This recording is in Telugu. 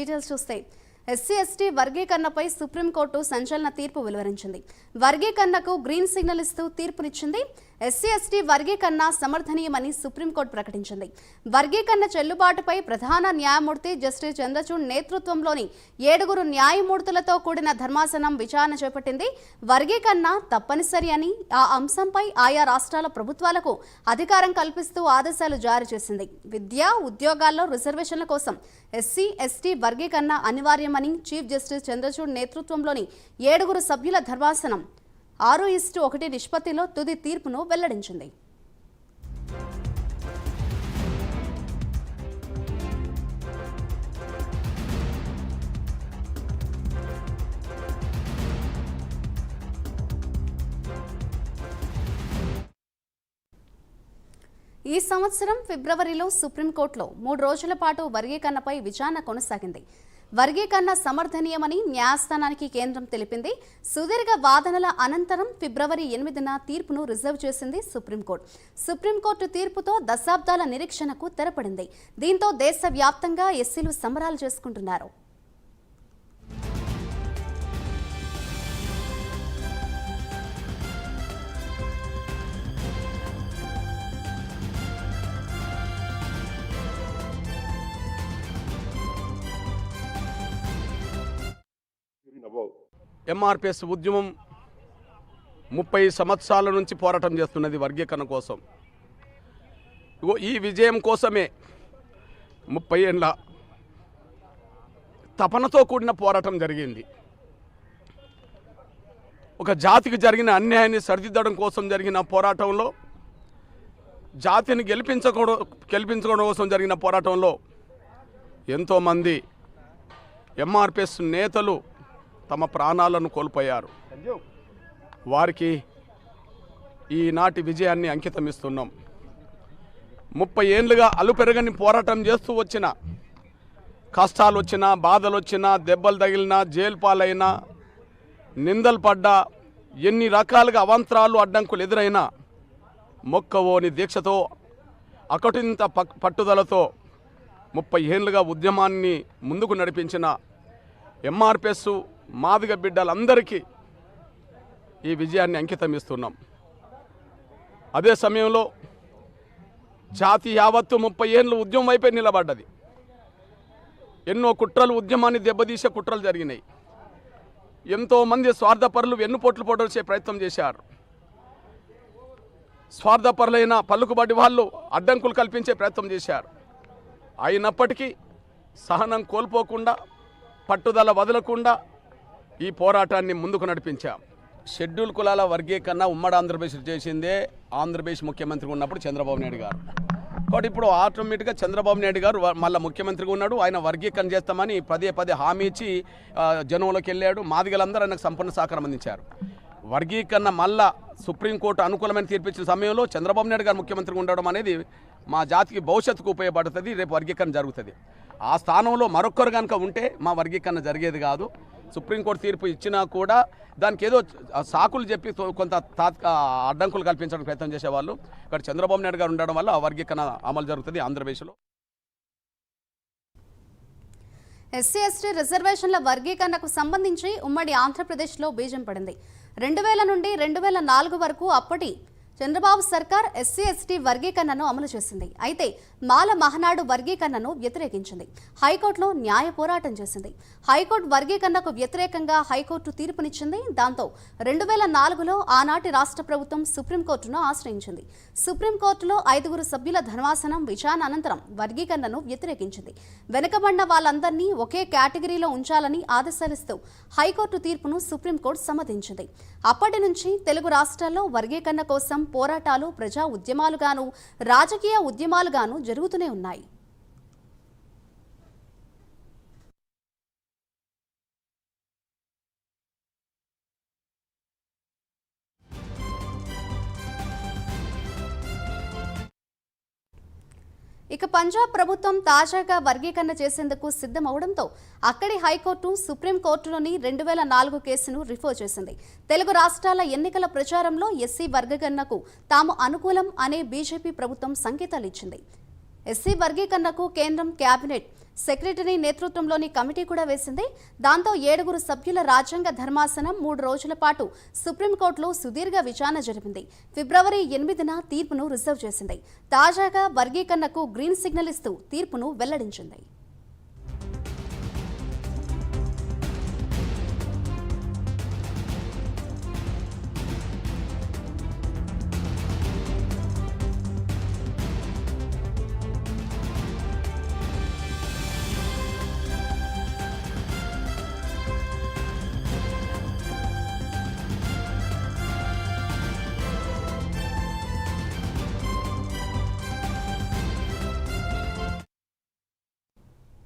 డీటెయిల్స్ చూస్తే ఎస్సీ ఎస్టీ వర్గీకరణపై సుప్రీంకోర్టు సంచలన తీర్పు వెలువరించింది. వర్గీకరణకు గ్రీన్ సిగ్నల్ ఇస్తూ తీర్పునిచ్చింది ఎస్సీ ఎస్టీ వర్గీకరణ సమర్థనీయమని సుప్రీంకోర్టు ప్రకటించింది. వర్గీకరణ చెల్లుబాటుపై ప్రధాన న్యాయమూర్తి జస్టిస్ చంద్రచూడ్ నేతృత్వంలోని ఏడుగురు న్యాయమూర్తులతో కూడిన ధర్మాసనం విచారణ చేపట్టింది. వర్గీకరణ తప్పనిసరి అని ఆ అంశంపై ఆయా రాష్ట్రాల ప్రభుత్వాలకు అధికారం కల్పిస్తూ ఆదేశాలు జారీ చేసింది. విద్య ఉద్యోగాల్లో రిజర్వేషన్ల కోసం ఎస్సీ ఎస్టీ వర్గీకరణ అనివార్యమని చీఫ్ జస్టిస్ చంద్రచూడ్ నేతృత్వంలోని ఏడుగురు సభ్యుల ధర్మాసనం ఆరు ఇస్టు ఒకటి నిష్పత్తిలో తుది తీర్పును వెల్లడించింది. ఈ సంవత్సరం ఫిబ్రవరిలో సుప్రీంకోర్టులో మూడు రోజుల పాటు వర్గీకరణపై విచారణ కొనసాగింది. వర్గీకరణ సమర్థనీయమని న్యాయస్థానానికి కేంద్రం తెలిపింది. సుదీర్ఘ వాదనల అనంతరం ఫిబ్రవరి ఎనిమిదిన తీర్పును రిజర్వ్ చేసింది సుప్రీంకోర్టు. సుప్రీంకోర్టు తీర్పుతో దశాబ్దాల నిరీక్షణకు తెరపడింది. దీంతో దేశవ్యాప్తంగా ఎస్సీలు సంబరాలు చేసుకుంటున్నారు. ఎంఆర్పిఎస్ ఉద్యమం ముప్పై సంవత్సరాల నుంచి పోరాటం చేస్తున్నది వర్గీకరణ కోసం. ఈ విజయం కోసమే ముప్పై ఏళ్ళ తపనతో కూడిన పోరాటం జరిగింది. ఒక జాతికి జరిగిన అన్యాయాన్ని సరిదిద్దడం కోసం జరిగిన పోరాటంలో జాతిని గెలిపించకూడ గెలిపించుకోవడం కోసం జరిగిన పోరాటంలో ఎంతోమంది ఎంఆర్పిఎస్ నేతలు తమ ప్రాణాలను కోల్పోయారు. వారికి ఈనాటి విజయాన్ని అంకితం ఇస్తున్నాం ముప్పై ఏళ్ళుగా అలుపెరగని పోరాటం చేస్తూ వచ్చిన కష్టాలు వచ్చినా బాధలు వచ్చినా దెబ్బలు తగిలినా జైలు పాలైనా నిందలు పడ్డా ఎన్ని రకాలుగా అవంతరాలు అడ్డంకులు ఎదురైనా మొక్కవోని దీక్షతో అకటింత పట్టుదలతో ముప్పై ఏళ్ళుగా ఉద్యమాన్ని ముందుకు నడిపించిన ఎంఆర్పిఎస్ మాదిగ బిడ్డలందరికీ ఈ విజయాన్ని అంకితం ఇస్తున్నాం. అదే సమయంలో జాతి యావత్తు ముప్పై ఏళ్ళు ఉద్యమం వైపే నిలబడ్డది. ఎన్నో కుట్రలు ఉద్యమాన్ని దెబ్బతీసే కుట్రలు జరిగినాయి. ఎంతోమంది స్వార్థపరులు వెన్నుపోట్లు పొడవచ్చే ప్రయత్నం చేశారు. స్వార్థపరులైన పలుకుబడి వాళ్ళు అడ్డంకులు కల్పించే ప్రయత్నం చేశారు. అయినప్పటికీ సహనం కోల్పోకుండా పట్టుదల వదలకుండా ఈ పోరాటాన్ని ముందుకు నడిపించాం. షెడ్యూల్ కులాల వర్గీకరణ ఉమ్మడి ఆంధ్రప్రదేశ్ చేసిందే. ఆంధ్రప్రదేశ్ ముఖ్యమంత్రి ఉన్నప్పుడు చంద్రబాబు నాయుడు గారు. కాబట్టి ఇప్పుడు ఆటోమేటిక్గా చంద్రబాబు నాయుడు గారు మళ్ళీ ముఖ్యమంత్రిగా ఉన్నాడు. ఆయన వర్గీకరణ చేస్తామని పదే పదే హామీ ఇచ్చి జనంలోకి వెళ్ళాడు. మాదిగలందరూ ఆయనకు సంపూర్ణ సహకారం అందించారు. వర్గీకరణ మళ్ళా సుప్రీంకోర్టు అనుకూలమైన తీర్పిచ్చిన సమయంలో చంద్రబాబు నాయుడు గారు ముఖ్యమంత్రిగా ఉండడం అనేది మా జాతికి భవిష్యత్తుకు ఉపయోగపడుతుంది. రేపు వర్గీకరణ జరుగుతుంది. ఆ స్థానంలో మరొక్కరు కనుక ఉంటే మా వర్గీకరణ జరిగేది కాదు. సుప్రీంకోర్టు తీర్పు ఇచ్చినా కూడా దానికి ఏదో సాకులు చెప్పి కొంత తాత్క అడ్డంకులు కల్పించడానికి ప్రయత్నం చేసేవాళ్ళు. ఇక్కడ చంద్రబాబు నాయుడు గారు ఉండడం వల్ల ఆ వర్గీకరణ అమలు జరుగుతుంది ఆంధ్రప్రదేశ్లో. ఎస్సీ ఎస్టీ రిజర్వేషన్ల వర్గీకరణకు సంబంధించి ఉమ్మడి ఆంధ్రప్రదేశ్లో బీజం పడింది. రెండు వేల నుండి రెండు వేల నాలుగు వరకు అప్పటి చంద్రబాబు సర్కార్ ఎస్సీ ఎస్టీ వర్గీకరణను అమలు చేసింది. అయితే మాల మహనాడు వర్గీకరణను వ్యతిరేకించింది. హైకోర్టులో న్యాయ పోరాటం చేసింది. హైకోర్టు వర్గీకరణకు వ్యతిరేకంగా హైకోర్టు తీర్పునిచ్చింది. దాంతో రెండు వేల నాలుగులో ఆనాటి రాష్ట్ర ప్రభుత్వం సుప్రీంకోర్టును ఆశ్రయించింది. సుప్రీంకోర్టులో ఐదుగురు సభ్యుల ధర్మాసనం విచారణ అనంతరం వర్గీకరణను వ్యతిరేకించింది. వెనుకబడిన వాళ్ళందరినీ ఒకే కేటగిరీలో ఉంచాలని ఆదేశాలిస్తూ హైకోర్టు తీర్పును సుప్రీంకోర్టు సమ్మతించింది. అప్పటి నుంచి తెలుగు రాష్ట్రాల్లో వర్గీకరణ కోసం పోరాటాలు ప్రజా ఉద్యమాలుగాను రాజకీయ ఉద్యమాలుగాను జరుగుతూనే ఉన్నాయి. ఇక పంజాబ్ ప్రభుత్వం తాజాగా వర్గీకరణ చేసేందుకు సిద్ధమవడంతో అక్కడి హైకోర్టు సుప్రీంకోర్టులోని రెండు వేల నాలుగు కేసును రిఫర్ చేసింది. తెలుగు రాష్ట్రాల ఎన్నికల ప్రచారంలో ఎస్సీ వర్గీకరణకు తాము అనుకూలం అనే బీజేపీ ప్రభుత్వం సంకేతాలు ఇచ్చింది. ఎస్సీ వర్గీకరణకు కేంద్రం కేబినెట్ సెక్రటరీ నేతృత్వంలోని కమిటీ కూడా వేసింది. దాంతో ఏడుగురు సభ్యుల రాజ్యాంగ ధర్మాసనం మూడు రోజుల పాటు సుప్రీంకోర్టులో సుదీర్ఘ విచారణ జరిపింది. ఫిబ్రవరి ఎనిమిదిన తీర్పును రిజర్వ్ చేసింది. తాజాగా వర్గీకరణకు గ్రీన్ సిగ్నల్ ఇస్తూ తీర్పును వెల్లడించింది.